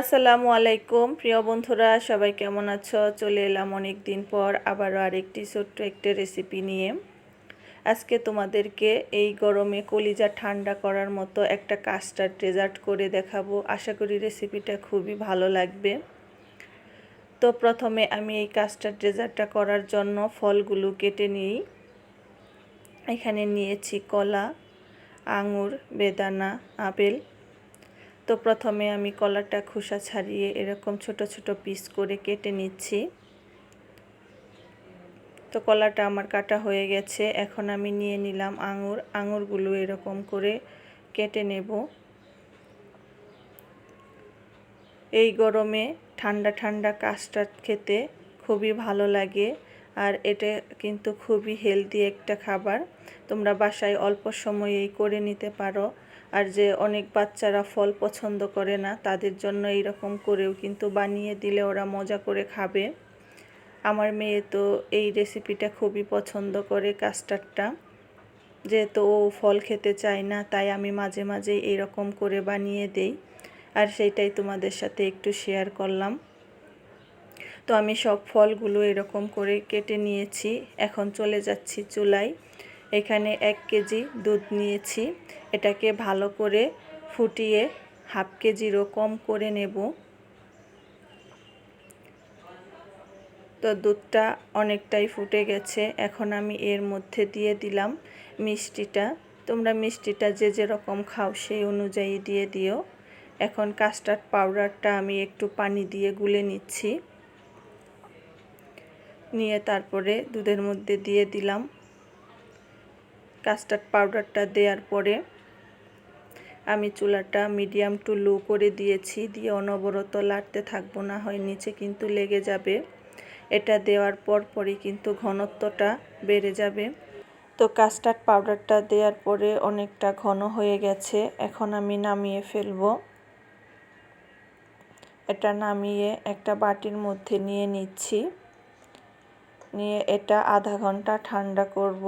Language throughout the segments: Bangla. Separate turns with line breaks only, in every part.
আসসালামু আলাইকুম। প্রিয় বন্ধুরা, সবাই কেমন আছো? চলে এলাম অনেক দিন পর আবারও আরেকটি ছোট্ট একটা রেসিপি নিয়ে। আজকে তোমাদেরকে এই গরমে কলিজা ঠান্ডা করার মতো একটা কাস্টার্ড ডেজার্ট করে দেখাবো। আশা করি রেসিপিটা খুবই ভালো লাগবে। তো প্রথমে আমি এই কাস্টার্ড ডেজার্টটা করার জন্য ফলগুলো কেটে নিই। এখানে নিয়েছি কলা, আঙুর, বেদানা, আপেল তো প্রথমে আমি কলাটা খোসা ছাড়িয়ে এরকম ছোট ছোট পিস করে কেটে নিচ্ছি। তো কলাটা আমার কাটা হয়ে গেছে, এখন আমি নিয়ে নিলাম আঙুর, আঙুরগুলো এরকম করে কেটে নেব। এই গরমে ঠান্ডা ঠান্ডা কাস্টার্ড খেতে খুবই ভালো লাগে, আর এটা কিন্তু খুবই হেলদি একটা খাবার। তোমরা বাসায় অল্প সময়েই করে নিতে পারো। আর যে অনেক বাচ্চারা ফল পছন্দ করে না, তাদের জন্য এইরকম করেও কিন্তু বানিয়ে দিলে ওরা মজা করে খাবে। আমার মেয়ে তো এই রেসিপিটা খুবই পছন্দ করে কাস্টার্ডটা। যেহেতু ও ফল খেতে চায় না, তাই আমি মাঝে মাঝে এইরকম করে বানিয়ে দেই। আর সেইটাই তোমাদের সাথে একটু শেয়ার করলাম। তো আমি সব ফলগুলো এরকম করে কেটে নিয়েছি। এখন চলে যাচ্ছি চুলায়। এখানে এক কেজি দুধ নিয়েছি। এটাকে ভালো করে ফুটিয়ে হাফ কেজিরও কম করে নেব। তো দুধটা অনেকটাই ফুটে গেছে। এখন আমি এর মধ্যে দিয়ে দিলাম মিষ্টিটা। তোমরা মিষ্টিটা যে যেরকম খাও সেই অনুযায়ী দিয়ে দিও। এখন কাস্টার্ড পাউডারটা আমি একটু পানি দিয়ে গুলে নিচ্ছি। নিয়ে তারপরে দুধের মধ্যে দিয়ে দিলাম। কাস্টার্ড পাউডারটা দেওয়ার পরে আমি চুলাটা মিডিয়াম টু লো করে দিয়েছি, দিয়ে অনবরত লাড়তে থাকব না, হয় নিচে কিন্তু লেগে যাবে। এটা দেওয়ার পর পরই কিন্তু ঘনত্বটা বেড়ে যাবে। তো কাস্টার্ড পাউডারটা দেওয়ার পরে অনেকটা ঘন হয়ে গেছে, এখন আমি নামিয়ে ফেলব। এটা নামিয়ে একটা বাটির মধ্যে নিয়ে নিচ্ছি। নিয়ে এটা আধা ঘণ্টা ঠান্ডা করব।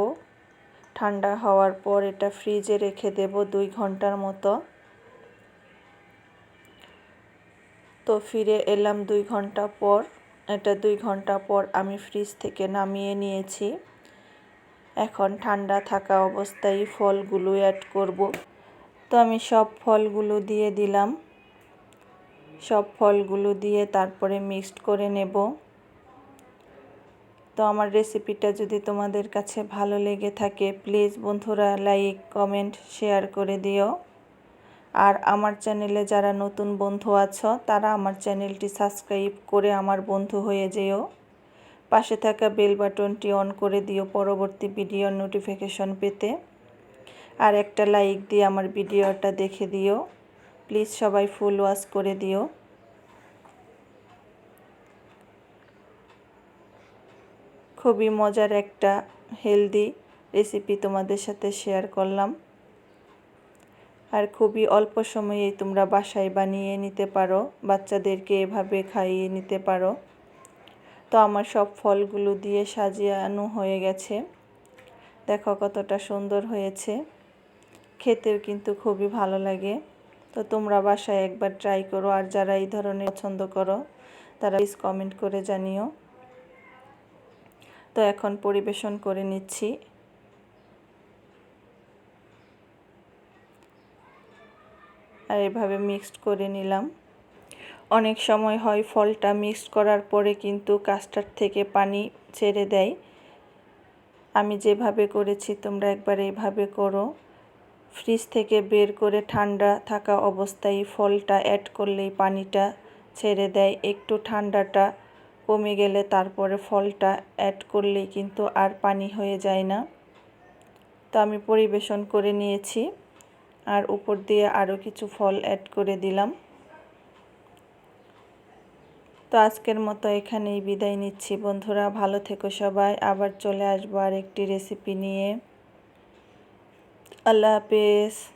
ঠান্ডা হওয়ার পর এটা ফ্রিজে রেখে দেব দুই ঘণ্টার মতো। তো ফিরে এলাম দুই ঘণ্টা পর। এটা দুই ঘণ্টা পর আমি ফ্রিজ থেকে নামিয়ে নিয়েছি। এখন ঠান্ডা থাকা অবস্থায় ফলগুলো অ্যাড করব। তো আমি সব ফলগুলো দিয়ে দিলাম। সব ফলগুলো দিয়ে তারপরে মিক্সড করে নেব। তো আমার রেসিপিটা যদি তোমাদের কাছে ভালো লেগে থাকে প্লিজ বন্ধুরা লাইক কমেন্ট শেয়ার করে দিও। আর আমার চ্যানেলে যারা নতুন বন্ধু আছো, তারা আমার চ্যানেলটি সাবস্ক্রাইব করে আমার বন্ধু হয়ে যেও। পাশে থাকা বেল বাটনটি অন করে দিও পরবর্তী ভিডিওর নোটিফিকেশন পেতে। আর একটা লাইক দিয়ে আমার ভিডিওটা দেখে দিও। প্লিজ সবাই ফুল ওয়াশ করে দিও। খুবই মজার একটা হেলদি রেসিপি তোমাদের সাথে শেয়ার করলাম। আর খুবই অল্প সময়েই তোমরা বাসায় বানিয়ে নিতে পারো, বাচ্চাদেরকে এভাবে খাইয়ে নিতে পারো। তো আমার সব ফলগুলো দিয়ে সাজিয়ানো হয়ে গেছে। দেখো কতটা সুন্দর হয়েছে। খেতেও কিন্তু খুবই ভালো লাগে। তো তোমরা বাসায় একবার ট্রাই করো, আর যারা এই ধরনের পছন্দ করো, তারা প্লিজ কমেন্ট করে জানিও। তো এখন পরিবেশন করে নিচ্ছি। আর এভাবে মিক্সড করে নিলাম। অনেক সময় হয় ফলটা মিক্সড করার পরে কিন্তু কাস্টার্ড থেকে পানি ছেড়ে দেয়। আমি যেভাবে করেছি তোমরা একবার এইভাবে করো। ফ্রিজ থেকে বের করে ঠান্ডা থাকা অবস্থায় ফলটা অ্যাড করলেই পানিটা ছেড়ে দেয়। একটু ঠান্ডাটা কমে গেলে তারপরে ফলটা অ্যাড করলেই কিন্তু আর পানি হয়ে যায় না। তো আমি পরিবেশন করে নিয়েছি আর উপর দিয়ে আরও কিছু ফল অ্যাড করে দিলাম। তো আজকের মতো এখানেই বিদায় নিচ্ছি। বন্ধুরা, ভালো থেকো সবাই। আবার চলে আসব আর একটি রেসিপি নিয়ে। আল্লাহ হাফেজ।